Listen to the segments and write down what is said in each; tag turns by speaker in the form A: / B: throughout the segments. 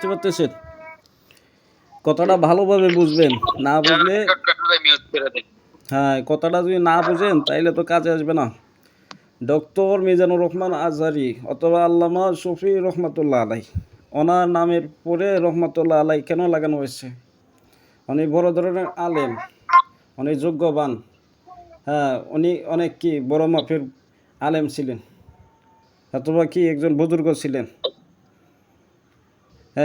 A: বুঝতে পারতেছেন? কথাটা ভালোভাবে বুঝবেন, না বুঝলে হ্যাঁ কথাটা যদি না বুঝেন, তাইলে তো কাজে আসবে না। ডক্টর মিজানুর রহমান আজহারি অথবা আল্লামা শফি রহমতুল্লাহ আলাই ওনার নামের পরে রহমতুল্লাহ আলাই কেন লাগানো হয়েছে? উনি বড় ধরনের আলেম, উনি যোগ্যবান। হ্যাঁ উনি অনেক কি, বড় মাপের আলেম ছিলেন। অথবা কি একজন বুজুর্গ ছিলেন।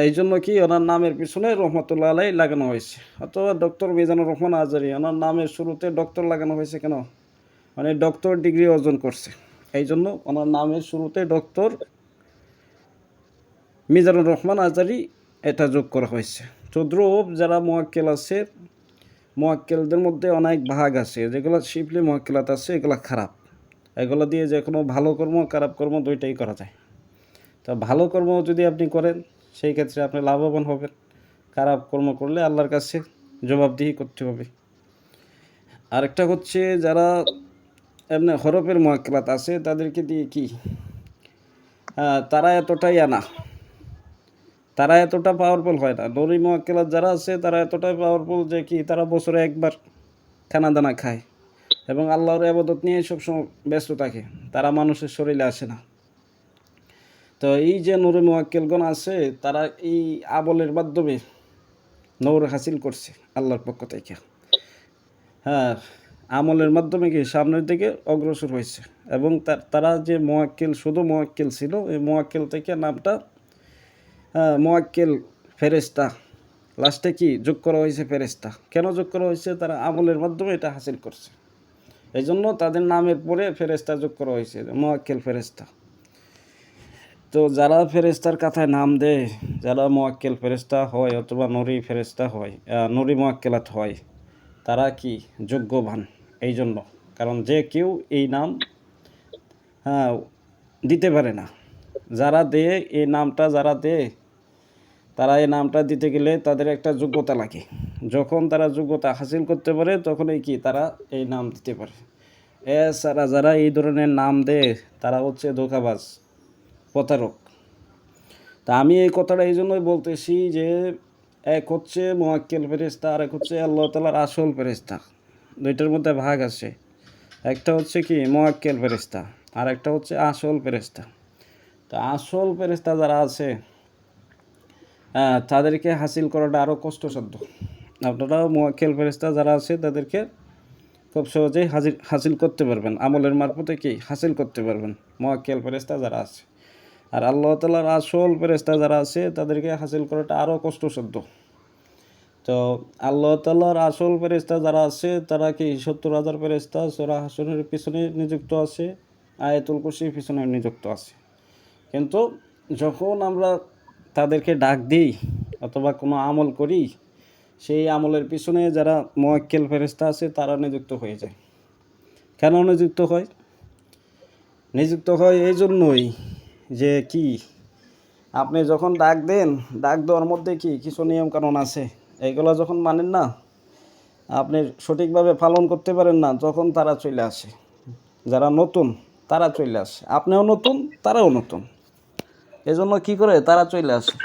A: এই জন্য কি ওনার নামের পিছনে রহমতুল্লাহ আলাই লাগানো হয়েছে। অথবা ডক্টর মিজানুর রহমান আজারি, ওনার নামের শুরুতে ডক্টর লাগানো হয়েছে কেন? মানে ডক্টর ডিগ্রি অর্জন করছে। এই জন্য ওনার নামের শুরুতে ডক্টর মিজানুর রহমান আজারি এটা যোগ করা হয়েছে। চৌদ্রব যারা মোয়াক্কেল আছে, মোয়াক্কেলদের মধ্যে অনেক ভাগ আছে। যেগুলো শিবলি মোয়াক্কেলাত আছে, এগুলো খারাপ। এগুলো দিয়ে যে কোনো ভালো কর্ম, খারাপ কর্ম দুইটাই করা যায়। তা ভালো কর্ম যদি আপনি করেন সেই ক্ষেত্রে আপনি লাভবান হবেন। খারাপ কর্ম করলে আল্লাহর কাছে জবাবদিহি করতে হবে। আরেকটা হচ্ছে যারা এমনি হরফের মোয়াক্কেলাত আছে, তাদেরকে দিয়ে কি? তারা এতটাই আনা। তারা এতটা পাওয়ারফুল হয় না। নরি মোয়াক্কেলাত যারা আছে, তারা এতটাই পাওয়ারফুল যে কি, তারা বছরে একবার খানা দানা খায়। এবং আল্লাহর আবাদত নিয়ে সবসময় ব্যস্ত থাকে। তারা মানুষের শরীরে আসে না। তো এই যে নূরে মোয়াক্কেলগণ আছে, তারা এই আবলের মাধ্যমে নৌর হাসিল করছে আল্লাহর পক্ষ থেকে। হ্যাঁ আমলের মাধ্যমে কি সামনের দিকে অগ্রসর হয়েছে? এবং তার, তারা যে মোয়াক্কেল, শুধু মোয়াক্কেল ছিল, এই মোয়াক্কেল থেকে নামটা হ্যাঁ মোয়াক্কেল ফেরেস্তা লাস্টে কি যোগ করা হয়েছে ফেরেস্তা কেন যোগ করা হয়েছে? তারা আমলের মাধ্যমে এটা হাসিল করছে। এই জন্য তাদের নামের পরে ফেরেস্তা যোগ করা হয়েছে, মোয়াক্কেল ফেরেস্তা তো যারা ফেরেস্তার কথায় নাম দেয়, যারা মোয়াক্কেল ফেরেস্তা হয় অথবা নরি ফেরেস্তা হয় নরি মোয়াক্কেলাত হয়, তারা কি যোগ্যবান? এই জন্য কারণ যে কেউ এই নাম হ্যাঁ দিতে পারে না। যারা দেয় এই নামটা, যারা দেয়, তারা এই নামটা দিতে গেলে তাদের একটা যোগ্যতা লাগে। যখন তারা যোগ্যতা হাসিল করতে পারে, তখনই কি তারা এই নাম দিতে পারে। এছাড়া যারা এই ধরনের নাম দেয়, তারা হচ্ছে ধোকাবাজ। প্রতারক। তা আমি এই কথাটা এই জন্যই বলতেছি যে, এক হচ্ছে মোয়াক্কেল ফেরেস্তা আর এক হচ্ছে আল্লাহ তালার আসল ফেরেস্তা দুইটার মধ্যে ভাগ আছে। একটা হচ্ছে কি, মোয়াক্কেল ফেরেস্তা আর একটা হচ্ছে আসল ফেরেস্তা তা আসল ফেরেস্তা যারা আছে তাদেরকে হাসিল করাটা আরও কষ্টসাধ্য। আপনারাও মোয়াক্কেল ফেরেস্তা যারা আছে, তাদেরকে খুব সহজেই হাজির, হাসিল করতে পারবেন। আমলের মারফতে কি, হাসিল করতে পারবেন মোয়াক্কেল ফেরেস্তা যারা আছে। আর আল্লাহ তালার আসল ফেরেস্তা যারা আছে, তাদেরকে হাসিল করাটা আরও কষ্টসাধ্য। তো আল্লাহ তাল্লাহর আসল ফেরেস্তা যারা আছে, তারা কি সত্তর হাজার ফেরেস্তা সোরা হাসনের পিছনে নিযুক্ত আছে? আয়াতুল কুশির পিছনে নিযুক্ত আছে। কিন্তু যখন আমরা তাদেরকে ডাক দিই অথবা কোনো আমল করি, সেই আমলের পিছনে যারা মোয়াক্কেল ফেরেস্তা আছে, তারা নিযুক্ত হয়ে যায়। কেন নিযুক্ত হয়? নিযুক্ত হয় এই জন্যই যে কি? আপনি যখন ডাক দেন, ডাক দেওয়ার মধ্যে কি কিছু নিয়ম কানুন আছে? এইগুলো যখন মানেন না, আপনি সঠিকভাবে পালন করতে পারেন না যখন তারা চলে আসে। যারা নতুন, তারা চলে আসে। আপনিও নতুন, তারাও নতুন। এজন্য কি করে? তারা চলে আসে।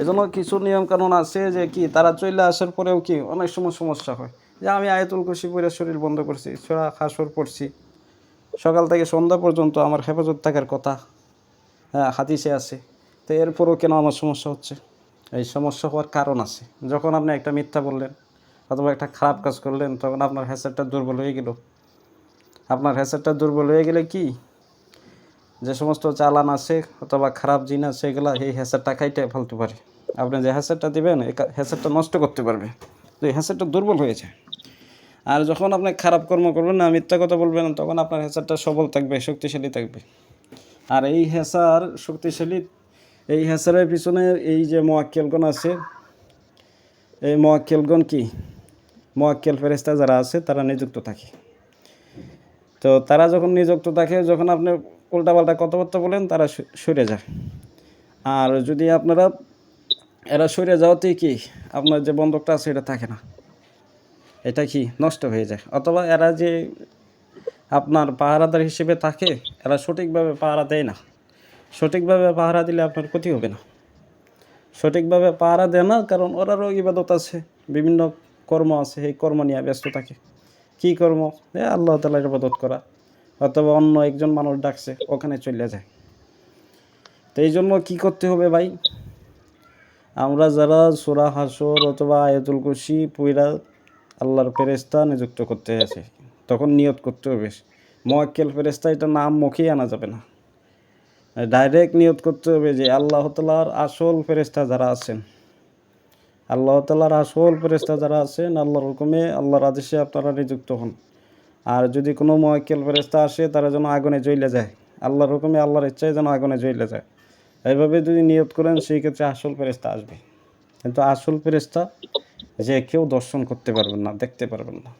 A: এজন্য কিছু নিয়ম কানুন আছে যে কি, তারা চলে আসার পরেও কি অনেক সময় সমস্যা হয়। যে আমি আয়তুল কুশি পরে শরীর বন্ধ করছি ছোড়া খাসর পড়ছি। সকাল থেকে সন্ধ্যা পর্যন্ত আমার হেফাজত থাকার কথা। হাদিসে আছে। তো এরপরও কেন আমার সমস্যা হচ্ছে? এই সমস্যা হওয়ার কারণ আছে। যখন আপনি একটা মিথ্যা বললেন অথবা একটা খারাপ কাজ করলেন, তখন আপনার হ্যাসারটা দুর্বল হয়ে গেল। আপনার হ্যাসারটা দুর্বল হয়ে গেলে কি? যে সমস্ত চালান আছে অথবা খারাপ জিন আছে, এগুলা এই হ্যাসারটা খাইতে ফেলতে পারে। আপনি যে হ্যাসারটা দিবেন এই হ্যাসারটা নষ্ট করতে পারবে। তো এই হ্যাসারটা দুর্বল হয়ে যায়। আর যখন আপনি খারাপ কর্ম করবেন না, মিথ্যা কথা বলবেন, তখন আপনার হ্যাসারটা সবল থাকবে, শক্তিশালী থাকবে। আর এই হেসার শক্তিশালী, এই হেসারের পিছনে এই যে মোয়াক্কেলগণ আছে, এই মোয়াক্কেলগণ কি? মোয়াক্কেল ফেরেস্তা যারা আছে, তারা নিযুক্ত থাকে। তো তারা যখন নিযুক্ত থাকে, যখন আপনি উল্টাপাল্টা কথাবার্তা বলেন, তারা সরে যায়। আর যদি আপনারা, এরা সরে যাওয়াতেই কি, আপনার যে বন্ধকটা আছে, এটা থাকে না। এটা কি নষ্ট হয়ে যায়? অথবা এরা যে আপনার পাহারাদার হিসেবে থাকে এরা সঠিকভাবে পাহারা দেয় না। সঠিকভাবে পাহারা দিলে আপনার ক্ষতি হবে না। সঠিকভাবে পাহারা দেয় না, কারণ ওরারও ইবাদত আছে, বিভিন্ন কর্ম আছে, এই কর্ম নিয়ে ব্যস্ত থাকে। কী কর্ম? এ আল্লাহ তালার ইবাদত করা, অথবা অন্য একজন মানুষ ডাকছে, ওখানে চলে যায়। তো এই জন্য কী করতে হবে ভাই? আমরা যারা সুরা হাসর অথবা আয়াতুল কুশি পুইরা আল্লাহর ফেরেস্তা নিযুক্ত করতে আছে। তখন নিয়ত করতে হবে মোয়াক্কেল ফেরেস্তা এটা নাম মুখেই আনা যাবে না। ডাইরেক্ট নিয়ত করতে হবে যে আল্লাহ তালার আসল ফেরেস্তা যারা আছেন, আল্লাহ তালার আসল ফেরেস্তা যারা আছেন, আল্লাহর হুকুমে, আল্লাহর আদেশে আপনারা নিযুক্ত হন। আর যদি কোনো মোয়াক্কেল ফেরেস্তা আসে, তারা যেন আগুনে জ্বলে যায়। আল্লাহর হুকুমে, আল্লাহর ইচ্ছায় যেন আগুনে জ্বলে যায়। এইভাবে যদি নিয়ত করেন, সেই ক্ষেত্রে আসল ফেরেস্তা আসবে। কিন্তু আসল ফেরেস্তা যে কেউ দর্শন করতে পারবেন না, দেখতে পারবেন না।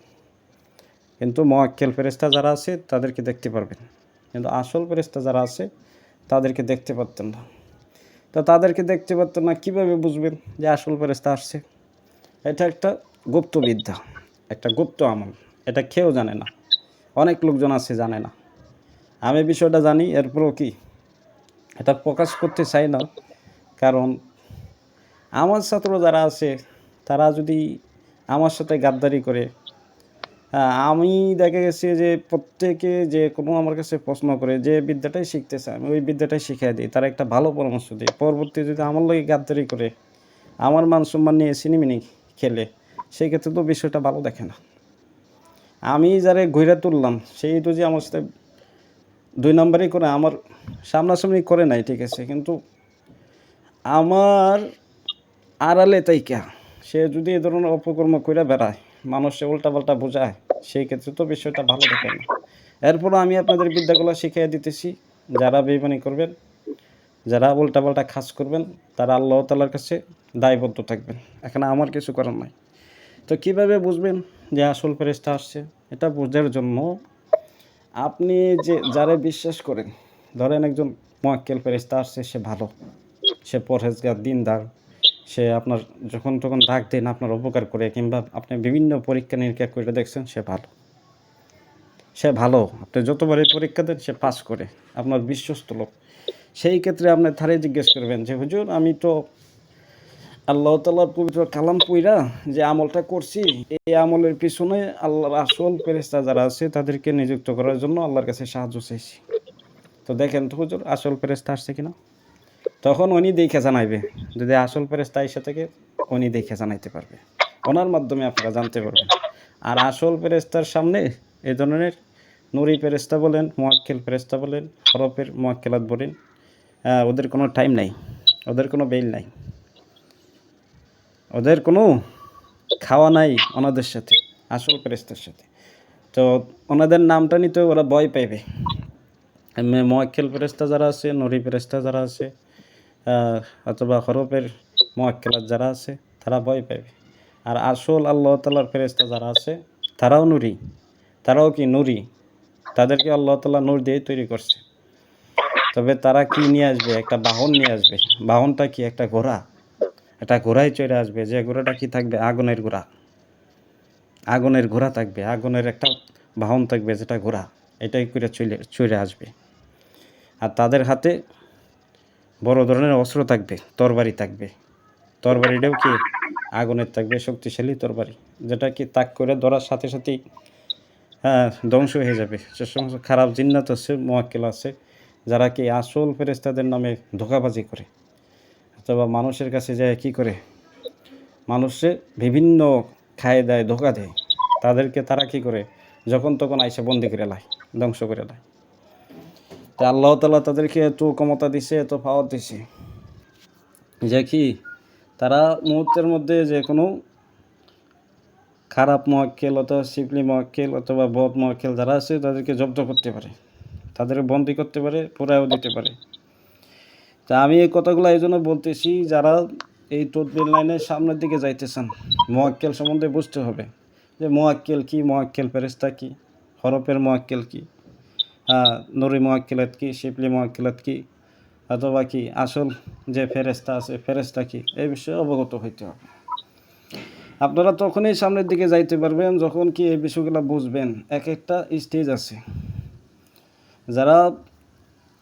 A: কিন্তু মোয়াক্কেল ফেরেস্তা যারা আছে, তাদেরকে দেখতে পারবেন। কিন্তু আসল ফেরেস্তা যারা আছে, তাদেরকে দেখতে পারতেন না। তো তাদেরকে দেখতে পারতেন না, কীভাবে বুঝবেন যে আসল ফেরেস্তা আসছে? এটা একটা গুপ্ত বিদ্যা, একটা গুপ্ত আমল। এটা কেউ জানে না। অনেক লোকজন আছে, জানে না। আমি বিষয়টা জানি এরপরও কি? এটা প্রকাশ করতে চাই না। কারণ আমার ছাত্র যারা আছে, তারা যদি আমার সাথে গাদ্দারি করে আমি দেখা গেছে যে প্রত্যেকে যে কোনো আমার কাছে প্রশ্ন করে যে বিদ্যাটাই শিখতেছে, আমি ওই বিদ্যাটাই শিখিয়ে দিই, তারা একটা ভালো পরামর্শ দিই পরবর্তী যদি আমার লগে গাদ্দারি করে, আমার মান সম্মান নিয়ে সিনেমিনি খেলে সেই ক্ষেত্রে তো বিষয়টা ভালো দেখে না। আমি যারে ঘুরে তুললাম, সেই তো যে আমার সাথে দুই নম্বরই করে, আমার সামনাসামনি করে নাই, ঠিক আছে, কিন্তু আমার আড়ালে তাইকা, সে যদি এ ধরনের অপকর্ম করে বেড়ায় মানুষে উল্টাপাল্টা বোঝায়, সেই ক্ষেত্রে তো বিষয়টা ভালো দেখে না। এরপরও আমি আপনাদের বিদ্যাগুলো শিখিয়ে দিতেছি, যারা বেইমানি করবেন, যারা উল্টাপাল্টা খাস করবেন, তারা আল্লাহ তালার কাছে দায়বদ্ধ থাকবেন। এখানে আমার কিছু করার নাই। তো কীভাবে বুঝবেন যে আসল ফেরেস্তা আসছে? এটা বোঝার জন্য আপনি যে, যারা বিশ্বাস করেন, ধরেন একজন মোয়াক্কেল ফেরেস্তা আসছে, সে ভালো, সে পরহেজগার, দিনদার সে আপনার যখন তখন ডাক দেন, আপনার উপকার করে, কিংবা আপনি বিভিন্ন পরীক্ষা নিরীক্ষা করে দেখছেন, সে ভালো। সে ভালো। আপনি যতবারই পরীক্ষা দেন, সে পাস করে। আপনার বিশ্বস্ত লোক। সেই ক্ষেত্রে আপনার ধারে জিজ্ঞেস করবেন যে, হুজুর, আমি তো আল্লাহ তাল্লাহর পবিত্র কালাম পুইরা যে আমলটা করছি, এই আমলের পিছনে আল্লাহর আসল ফেরেস্তা যারা আছে, তাদেরকে নিযুক্ত করার জন্য আল্লাহর কাছে সাহায্য চাইছি। তো দেখেন তো হুজুর, আসল ফেরেস্তা আসছে কিনা? তখন উনি দেখে জানাইবে, যদি আসল ফেরেস্তা এসে থেকে, উনি দেখে জানাইতে পারবে। ওনার মাধ্যমে আপনারা জানতে পারবেন। আর আসল ফেরেস্তার সামনে এই ধরনের নুরি ফেরেস্তা বলেন, মোয়াক্কেল ফেরেস্তা বলেন, হরফের মোয়াক্কেলাত বলেন ওদের কোনো টাইম নাই। ওদের কোনো বেল নাই। ওদের কোনো খাওয়া নাই ওনাদের সাথে, আসল ফেরেস্তার সাথে। তো ওনাদের নামটা নিতে ওরা ভয় পাইবে। মোয়াক্কেল ফেরেস্তা যারা আছে, নুরি ফেরেস্তা যারা আছে অথবা হরফের মোয়াক্কেলাত যারা আছে, তারা ভয় পাইবে। আর আসল আল্লাহ তালার ফেরেস্তা যারা আছে, তারাও নুরি। তারাও কি নুরি? তাদেরকে আল্লাহ তালা নূর দিয়ে তৈরি করছে। তবে তারা কি নিয়ে আসবে? একটা বাহন নিয়ে আসবে। বাহনটা কি? একটা ঘোড়া। একটা ঘোড়ায় চড়ে আসবে। যে ঘোড়াটা কি থাকবে? আগুনের ঘোড়া। আগুনের ঘোড়া থাকবে। আগুনের একটা বাহন থাকবে যেটা ঘোড়া। এটাই করে চলে চড়ে আসবে। আর তাদের হাতে বড় ধরনের অস্ত্র থাকবে, তরবারি থাকবে। তরবারিটাও কি আগুনের থাকবে? শক্তিশালী তরবারি যেটা কি তাক করে ধরার সাথে সাথেই হ্যাঁ ধ্বংস হয়ে যাবে। সে সমস্ত খারাপ জিন্নাত আছে, মোয়াক্কেল আছে, যারা কি আসল ফেরেস্তাদের নামে ধোকাবাজি করে। অথবা মানুষের কাছে যায় কি করে? মানুষে বিভিন্ন খায় দেয়, ধোকা দেয়। তাদেরকে তারা কি করে? যখন তখন আইসা বন্দি করে লায়, ধ্বংস করে লায় তা আল্লাহ তালা তাদেরকে এত ক্ষমতা দিছে এত পাওয়ার দিছে। যে কি, তারা মুহূর্তের মধ্যে যে কোনো খারাপ মক্কেল অথবা শিবলি মক্কেল অথবা বদ মক্কেল যারা আছে, তাদেরকে জব্দ করতে পারে। তাদের বন্দি করতে পারে পুরাও দিতে পারে। তা আমি এই কথাগুলো এই জন্য বলতেছি, যারা এই তদবির লাইনের সামনের দিকে যাইতেছেন মোয়াক্কেল সম্বন্ধে বুঝতে হবে যে মোয়াক্কেল কি মোয়াক্কেল ফেরেস্তা কি, হরফের মোয়াক্কেল কি। নুরি মোয়াক্কেলাত কি, শিবলি মোয়াক্কেলাত কি, অথবা কি আসল যে ফেরেস্তা আছে ফেরেস্তা কি, এই বিষয়ে অবগত হইতে হবে। আপনারা তখনই সামনের দিকে যাইতে পারবেন, যখন কি এই বিষয়গুলো বুঝবেন। এক একটা স্টেজ আছে। যারা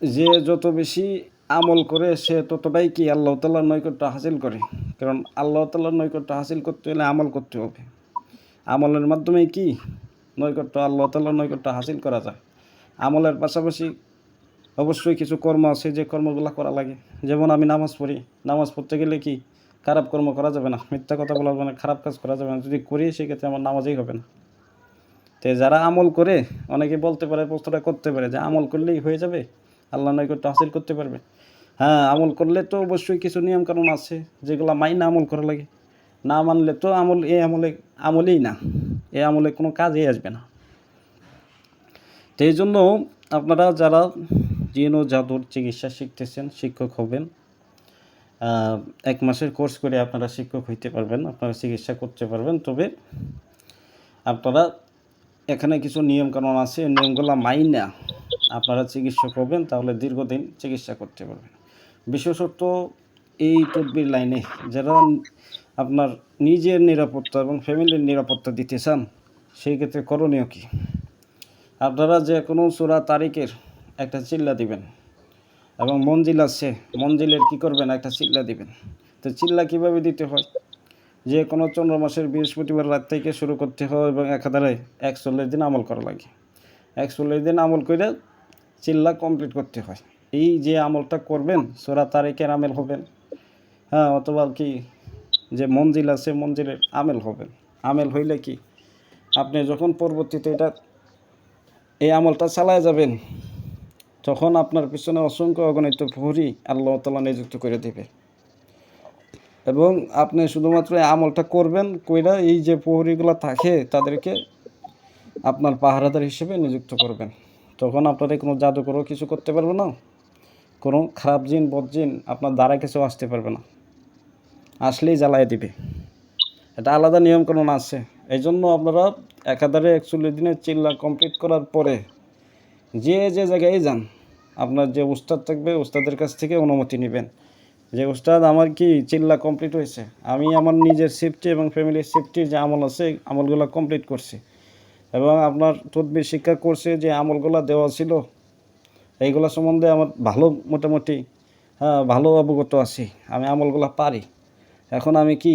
A: যে যত বেশি আমল করে, সে ততটাই কি আল্লাহ তাল্লার নৈকট্য হাসিল করে। কারণ আল্লাহ তাল্লার নৈকট্য হাসিল করতে হলে আমল করতে হবে। আমলের মাধ্যমে কি? নৈকট্য আল্লাহ তাল্লার নৈকট্য হাসিল করা যায়। আমলের পাশাপাশি অবশ্যই কিছু কর্ম আছে যে কর্মগুলো করা লাগে। যেমন আমি নামাজ পড়ি। নামাজ পড়তে গেলে কি খারাপ কর্ম করা যাবে না। মিথ্যা কথা বলা যাবে না খারাপ কাজ করা যাবে না। যদি করি সেক্ষেত্রে আমার নামাজই হবে না। তো যারা আমল করে, অনেকে বলতে পারে, প্রশ্নটা করতে পারে যে আমল করলেই হয়ে যাবে? আল্লাহ নৈকট্য হাসিল করতে পারবে। হ্যাঁ আমল করলে তো অবশ্যই কিছু নিয়ম কানুন আছে যেগুলো মাইনা আমল করা লাগে। না মানলে তো আমল, এ আমলে আমলেই না। এ আমলে কোনো কাজই আসবে না। তো এই জন্য আপনারা যারা ও জাদুর চিকিৎসা শিখতেছেন, শিক্ষক হবেন এক মাসের কোর্স করে আপনারা শিক্ষক হইতে পারবেন, আপনারা চিকিৎসা করতে পারবেন। তবে আপনারা এখানে কিছু নিয়মকানুন আছে নিয়মগুলো মাইনা আপনারা চিকিৎসক হবেন, তাহলে দীর্ঘদিন চিকিৎসা করতে পারবেন। বিশেষত এই তদবির লাইনে যারা আপনার নিজের নিরাপত্তা এবং ফ্যামিলির নিরাপত্তা দিতে চান, সেই ক্ষেত্রে করণীয় কী? আপনারা যে কোনো চূড়া তারিখের একটা চিল্লা দিবেন এবং মঞ্জিল আছে, মঞ্জিলের কি করবেন? একটা চিল্লা দিবেন। তো চিল্লা কীভাবে দিতে হয়? যে কোনো চন্দ্র মাসের বৃহস্পতিবার রাত থেকে শুরু করতে হয় এবং একাধারে একচল্লিশ দিন আমল করা লাগে। একচল্লিশ দিন আমল করে চিল্লা কমপ্লিট করতে হয়। এই যে আমলটা করবেন, সোরা তারিখের আমেল হবেন হ্যাঁ অথবা কি যে মঞ্জিল আছে, মঞ্জিলের আমেল হবেন। আমেল হইলে কি? আপনি যখন পরবর্তীতে এটা এই আমলটা চালায় যাবেন। তখন আপনার পিছনে অসংখ্য অগণিত প্রহরী আল্লাহ তালা নিযুক্ত করে দেবে। এবং আপনি শুধুমাত্র আমলটা করবেন কইরা এই যে প্রহরীগুলো থাকে তাদেরকে আপনার পাহারাদার হিসেবে নিযুক্ত করবেন। তখন আপনারা কোনো জাদুকরও কিছু করতে পারবে না, কোনো খারাপ জিন বদজিন আপনার দ্বারা কিছু আসতে পারবে না। আসলেই জ্বালায় দিবে। এটা আলাদা নিয়ম কানুন আছে। এই জন্য আপনারা একাধারে একচল্লিশ দিনের চিল্লা কমপ্লিট করার পরে যে যে জায়গায় যান, আপনার যে উস্তাদ থাকবে উস্তাদের কাছ থেকে অনুমতি নেবেন। যে উস্তাদ আমার কি চিল্লা কমপ্লিট হয়েছে? আমি আমার নিজের সেফটি এবং ফ্যামিলির সেফটির যে আমল আছে আমলগুলো কমপ্লিট করছি। এবং আপনার তদবির শিক্ষা করছে যে আমলগুলো দেওয়া ছিল, এইগুলো সম্বন্ধে আমার ভালো মোটামুটি হ্যাঁ ভালো অবগত আছি। আমি আমলগুলো পারি। এখন আমি কি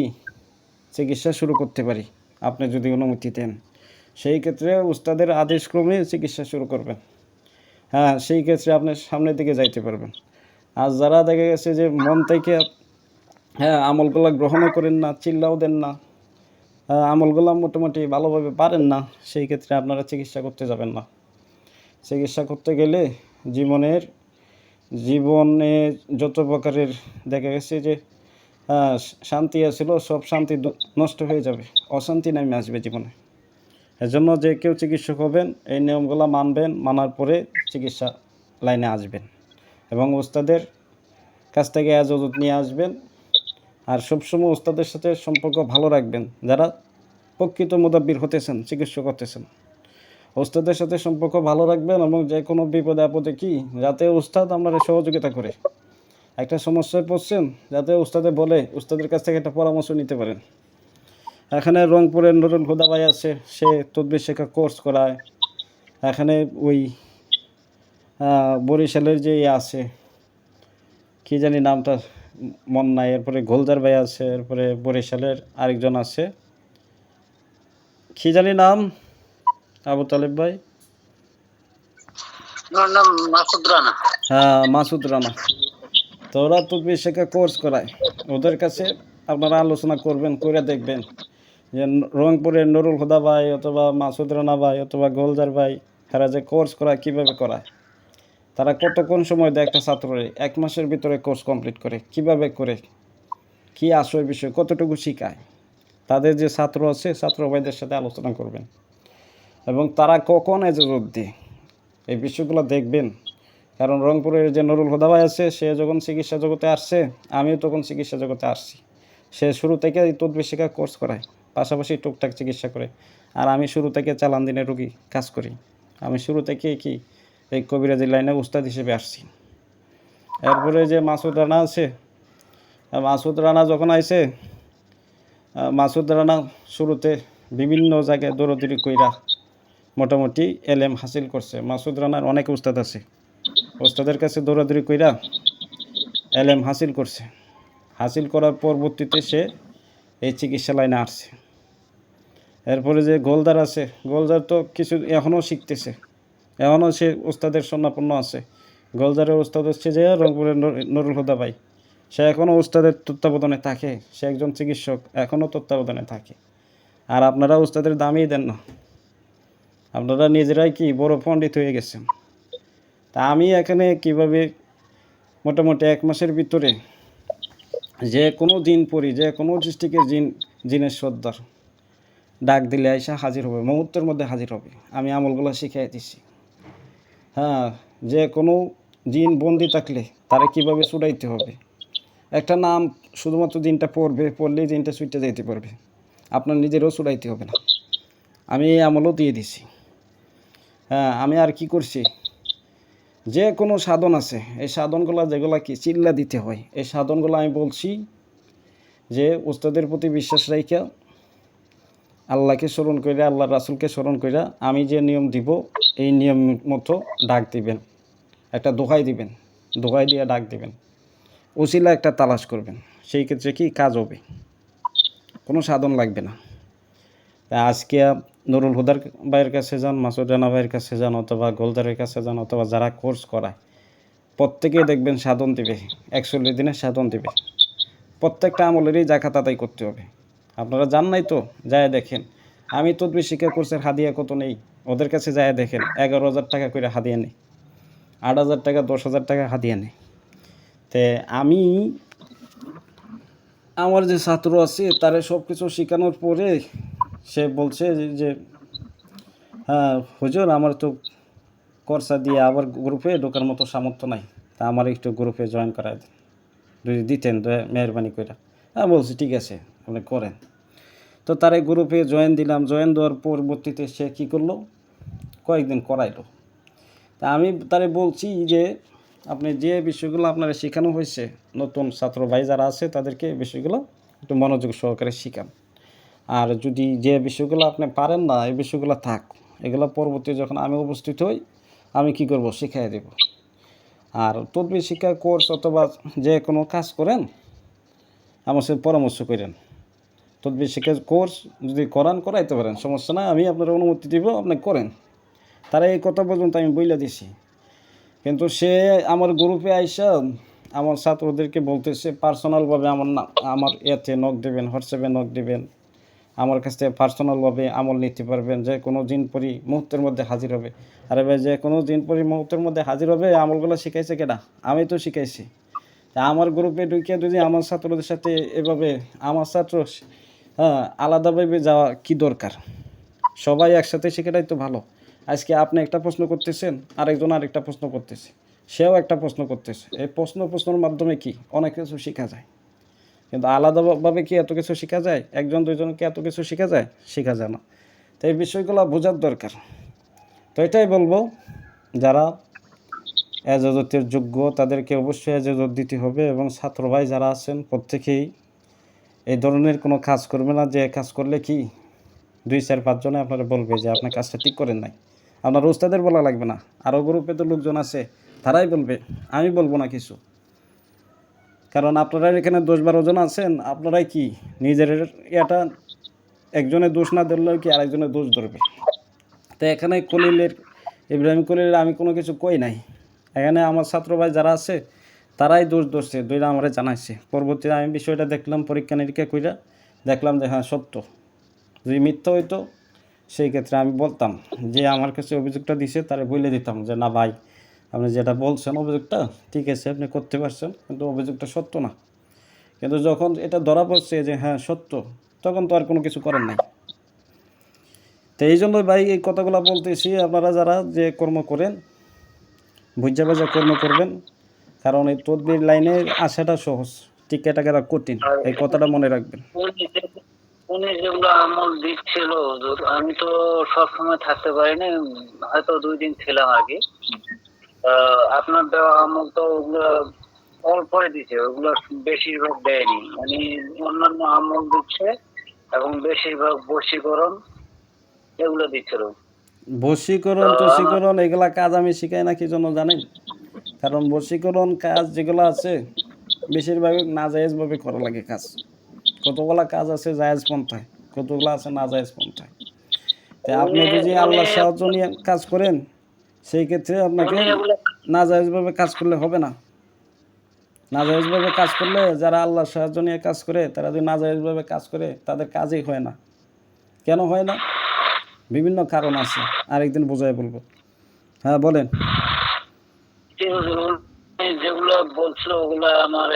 A: চিকিৎসা শুরু করতে পারি? আপনি যদি অনুমতি দেন। সেই ক্ষেত্রে উস্তাদের আদেশক্রমে চিকিৎসা শুরু করবেন। হ্যাঁ সেই ক্ষেত্রে আপনি সামনের দিকে যাইতে পারবেন। আর যারা দেখা গেছে যে মন থেকে হ্যাঁ আমলগুলো গ্রহণও করেন না চিল্লাও দেন না আহ, আমলগুলো মোটামুটি ভালোভাবে পারেন না সেই ক্ষেত্রে আপনারা চিকিৎসা করতে যাবেন না। চিকিৎসা করতে গেলে জীবনের জীবনে যত প্রকারের দেখা গেছে যে শান্তি আছিল, সব শান্তি নষ্ট হয়ে যাবে। অশান্তি নামে আসবে জীবনে। এজন্য যে কেউ চিকিৎসক হবেন, এই নিয়মগুলো মানবেন, মানার পরে চিকিৎসা লাইনে আসবেন। এবং ওস্তাদের কাছ থেকে এজাজত নিয়ে আসবেন। আর সবসময় ওস্তাদের সাথে সম্পর্ক ভালো রাখবেন। যারা প্রকৃত মুদাব্বির হতেছেন, চিকিৎসক হতেছেন। ওস্তাদের সাথে সম্পর্ক ভালো রাখবেন এবং যে কোনো বিপদে আপদে কি? যাতে ওস্তাদ আপনার সহযোগিতা করে। একটা সমস্যায় পড়ছেন যাতে উস্তাদে বলে উস্তাদের কাছ থেকে একটা পরামর্শ নিতে পারেন। এখানে রংপুরের নুরুল হুদা ভাই আছে সে তদবির শেখা কোর্স করায়। এখানে ওই বরিশালের যে ইয়ে আছে কি জানি নামটা মন নাই। এরপরে গোলদার ভাই আছে এরপরে বরিশালের আরেকজন আছে। কি জানি নাম? আবু তালেব ভাই?
B: মাসুদ রানা।
A: হ্যাঁ মাসুদ রানা। তো ওরা তদবির শেখা কোর্স করায়। ওদের কাছে আপনারা আলোচনা করবেন, করে দেখবেন। যে রংপুরের নুরুল হুদা ভাই অথবা মাসুদ রানা ভাই অথবা গোলজার ভাই, তারা যে কোর্স করায়, কীভাবে করায়? তারা কতক্ষণ সময় দেয় একটা ছাত্ররে? এক মাসের ভিতরে কোর্স কমপ্লিট করে। কীভাবে করে? কি আসয় বিষয়? কতটুকু শিখায়? তাদের যে ছাত্র আছে, ছাত্র ভাইদের সাথে আলোচনা করবেন। এবং তারা কখন এজাজত দেয় এই বিষয়গুলো দেখবেন। কারণ রংপুরের যে নুরুল হুদা ভাই আছে, সে যখন চিকিৎসা জগতে আসছে, আমিও তখন চিকিৎসা জগতে আসছি। সে শুরু থেকে এই তদবির শিক্ষা কোর্স করায়, পাশাপাশি টুকটাক চিকিৎসা করে। আর আমি শুরু থেকে চালান দিনের রুগী কাজ করি। আমি শুরু থেকে কি, এই কবিরাজি লাইনে উস্তাদ হিসেবে আসছি। এরপরে যে মাসুদ রানা আছে মাসুদ রানা যখন আইছে মাসুদ রানা শুরুতে বিভিন্ন জায়গায় দৌড়দৌড়ি কইরা মোটামুটি এলএম হাসিল করছে। মাসুদ রানার অনেক উস্তাদ আছে। ওস্তাদের কাছে দৌড়াদৌড়ি কইরা এলএম হাসিল করছে। হাসিল করার পরবর্তীতে সে এই চিকিৎসা লাইনে আসছে। এরপরে যে গোলদার আছে, গোলদার তো কিছু এখনও শিখতেছে। এখনও সে ওস্তাদের স্বর্ণাপন্ন আছে। গোলদারের ওস্তাদ হচ্ছে যে রংপুরের নুর- নুরুল হুদা ভাই। সে এখনও ওস্তাদের তত্ত্বাবধানে থাকে। সে একজন চিকিৎসক এখনও তত্ত্বাবধানে থাকে। আর আপনারা ওস্তাদের দামই দেন না। আপনারা নিজেরাই কি বড় পণ্ডিত হয়ে গেছেন? তা আমি এখানে কীভাবে মোটামুটি এক মাসের ভিতরে যে কোনো জিন পড়ি যে কোনো ডিস্ট্রিক্টের জিন জিনের সর্দার ডাক দিলে আইসা হাজির হবে, মুহূর্তের মধ্যে হাজির হবে। আমি আমলগুলো শিখিয়ে দিছি। হ্যাঁ যে কোনো জিন বন্দি থাকলে তারা কীভাবে ছুটাইতে হবে? একটা নাম শুধুমাত্র দিনটা পড়বে, পড়লেই দিনটা ছুটে যাইতে পারবে। আপনার নিজেরও ছুটাইতে হবে না। আমি এই আমলও দিয়ে দিছি। হ্যাঁ আমি আর কি করছি? যে কোনো সাধন আছে, এই সাধনগুলো যেগুলো কি চিল্লা দিতে হয়, এই সাধনগুলো আমি বলছি যে উস্তাদের প্রতি বিশ্বাস রাইখা, আল্লাহকে স্মরণ করে আল্লাহ রাসুলকে স্মরণ করে আমি যে নিয়ম দিব, এই নিয়ম মতো ডাক দিবেন, একটা দোহাই দিবেন, দোহাই দিয়ে ডাক দিবেন উসিলা একটা তালাশ করবেন, সেই ক্ষেত্রে কি কাজ হবে? কোনো সাধন লাগবে না। আজকে নুরুল হুদার ভাইয়ের কাছে যান, মাসুদ রানা ভাইয়ের কাছে যান, অথবা গোলদারের কাছে যান, অথবা যারা কোর্স করায় প্রত্যেকে দেখবেন সাধন দিবে, একচল্লিশ দিনের সাধন দিবে। প্রত্যেকটা আমলেরই জাকাত আদায় করতে হবে। আপনারা জান নাই তো, যায় দেখেন। আমি তদবির শিক্ষা কোর্সের হাদিয়া কত নেই, ওদের কাছে যায় দেখেন, এগারো হাজার টাকা করে হাদিয়া নেই, আট হাজার টাকা, দশ হাজার টাকা হাদিয়া নেই। তে আমি, আমার যে ছাত্র আছে, তারে সব কিছু শেখানোর পরে সে বলছে যে- হ্যাঁ হুজুর, আমার তো খরচা দিয়ে আবার গ্রুপে ঢোকার মতো সামর্থ্য নাই। তা আমার একটু গ্রুপে জয়েন করায় দেন। যদি দিতেন মেহরবানি করে হ্যাঁ বলছি, ঠিক আছে, আপনি করেন। তো তার এই গ্রুপে জয়েন দিলাম। জয়েন দেওয়ার পরবর্তীতে সে কী করল? কয়েকদিন করাইলো। তা আমি তারে বলছি যে, আপনি যে বিষয়গুলো আপনারা শেখানো হয়েছে, নতুন ছাত্র ভাই যারা আছে, তাদেরকে বিষয়গুলো একটু মনোযোগ সহকারে শেখান। আর যদি যে বিষয়গুলো আপনি পারেন না, এই বিষয়গুলো থাক। এগুলো পরবর্তী যখন আমি উপস্থিত হই, আমি কি করব? শিখাই দেব। আর তদবির শিক্ষা কোর্স অথবা যে কোনো কাজ করেন, আমার সাথে পরামর্শ করেন। তদবির শিক্ষা কোর্স যদি করান, করাইতে পারেন, সমস্যা না আমি আপনার অনুমতি দিব, আপনি করেন। তারা এই কথা পর্যন্ত আমি বইলা দিছি। কিন্তু সে আমার গ্রুপে আইসা আমার ছাত্রদেরকে বলতেছে পার্সোনালভাবে আমার না আমার এতে নখ দেবেন, হোয়াটসঅ্যাপে নখ দেবেন। আমার কাছ পার্সোনালভাবে আমল নিতে পারবেন, যে কোনো দিন পরই মুহূর্তের মধ্যে হাজির হবে। আরে ভাই, যে কোনো দিন পরই মুহূর্তের মধ্যে হাজির হবে, আমলগুলো শিখাইছে কেনা আমি তো শিখাইছি। আমার গ্রুপে ঢুকে যদি আমার ছাত্রদের সাথে এভাবে, আমার ছাত্র হ্যাঁ আলাদাভাবে যাওয়া কি দরকার? সবাই একসাথে শেখাটাই তো ভালো। আজকে আপনি একটা প্রশ্ন করতেছেন, আরেকজন আরেকটা প্রশ্ন করতেছে, সেও একটা প্রশ্ন করতেছে। এই প্রশ্ন প্রশ্নের মাধ্যমে কি অনেক কিছু শেখা যায়? কিন্তু আলাদাভাবে কি এত কিছু শেখা যায়? একজন, দুইজনকে এত কিছু শেখা যায়? শেখা যায় না। তো এই বিষয়গুলো বোঝার দরকার। তো এটাই বলব, যারা এজাজতের যোগ্য, তাদেরকে অবশ্যই এজাজত দিতে হবে এবং ছাত্র ভাই যারা আছেন, প্রত্যেকেই এই ধরনের কোনো কাজ করবে না, যে কাজ করলে কি দুই, চার পাঁচজনে আপনারা বলবে যে আপনার কাজটা ঠিক করেন নাই। আপনার ওস্তাদের বলা লাগবে না। আরও গ্রুপে তো লোকজন আছে, তারাই বলবে। আমি বলব না কিছু। কারণ আপনারা এখানে দোষ বারো জন আছেন আপনারাই কি নিজের এটা একজনের দোষ না ধরলেও কি আরেকজনের দোষ ধরবে? তো এখানে কলিলের, ইব্রাহিম কলিলের আমি কোনো কিছু কই নাই। এখানে আমার ছাত্র ভাই যারা আছে, তারাই দোষ ধরছে, দুইটা আমারে জানাইছে। পরবর্তীতে আমি বিষয়টা দেখলাম পরীক্ষা নিরীক্ষা কইরা, দেখলাম যে হ্যাঁ সত্য। যদি মিথ্যা হইতো, সেই ক্ষেত্রে আমি বলতাম যে আমার কাছে অভিযোগটা দিছে, তারে বলে দিতাম যে না ভাই আপনি যেটা বলছেন অভিযোগটা, ঠিক আছে, আপনি করতে পারছেন, কিন্তু অভিযোগটা সত্য না। কিন্তু যখন এটা ধরা পড়ছে যে হ্যাঁ সত্য, তখন তো আর কোনো কিছু করেন নাই। তো এই জন্য ভাই এই কথাগুলো বলতেছি, আপনারা যারা যে কর্ম করেন, বুঝা বাজা কর্ম করবেন, কারণ এই তদবির লাইনে আসাটা সহজ টিকা টাকাটা কঠিন, এই কথাটা মনে রাখবেন।
B: উনি যেগুলো আমল দিচ্ছিল, আমি তো সবসময় থাকতে পারিনি, হয়তো দুই দিন ছিলাম আগে। আপনার দেওয়া আমল তো ওগুলো অল্পই দিচ্ছে ওগুলো বেশিরভাগ দেয়নি। মানে অন্যান্য আমল দিচ্ছে এবং বেশিরভাগ বশীকরণ এগুলো দিচ্ছিল
A: বশীকরণ টসীকরণ এগুলা কাজ আমি শিখাই না কি জন্য জানেন? কারণ বশীকরণ কাজ যেগুলো আছে বেশিরভাগ নাজায়েজভাবে করা লাগে কাজ। কতগুলা কাজ আছে জায়েজ পন্থায় কতগুলো আছে নাজায়েজ পন্থায়। তাই আপনি যদি আল্লাহর সাহায্য নিয়ে কাজ করেন সেই ক্ষেত্রে আপনাকে নাজায়েজভাবে কাজ করলে হবে না। নাজায়েজভাবে কাজ করলে যারা আল্লাহর সাহায্য নিয়ে কাজ করে তারা যদি নাজায়েজভাবে কাজ করে তাদের কাজই হয় না। কেন হয় না? বিভিন্ন কারণ আছে আরেকদিন বোঝাই বলব। হ্যাঁ বলেন।
B: যেগুলো বলছিল ওগুলো আমার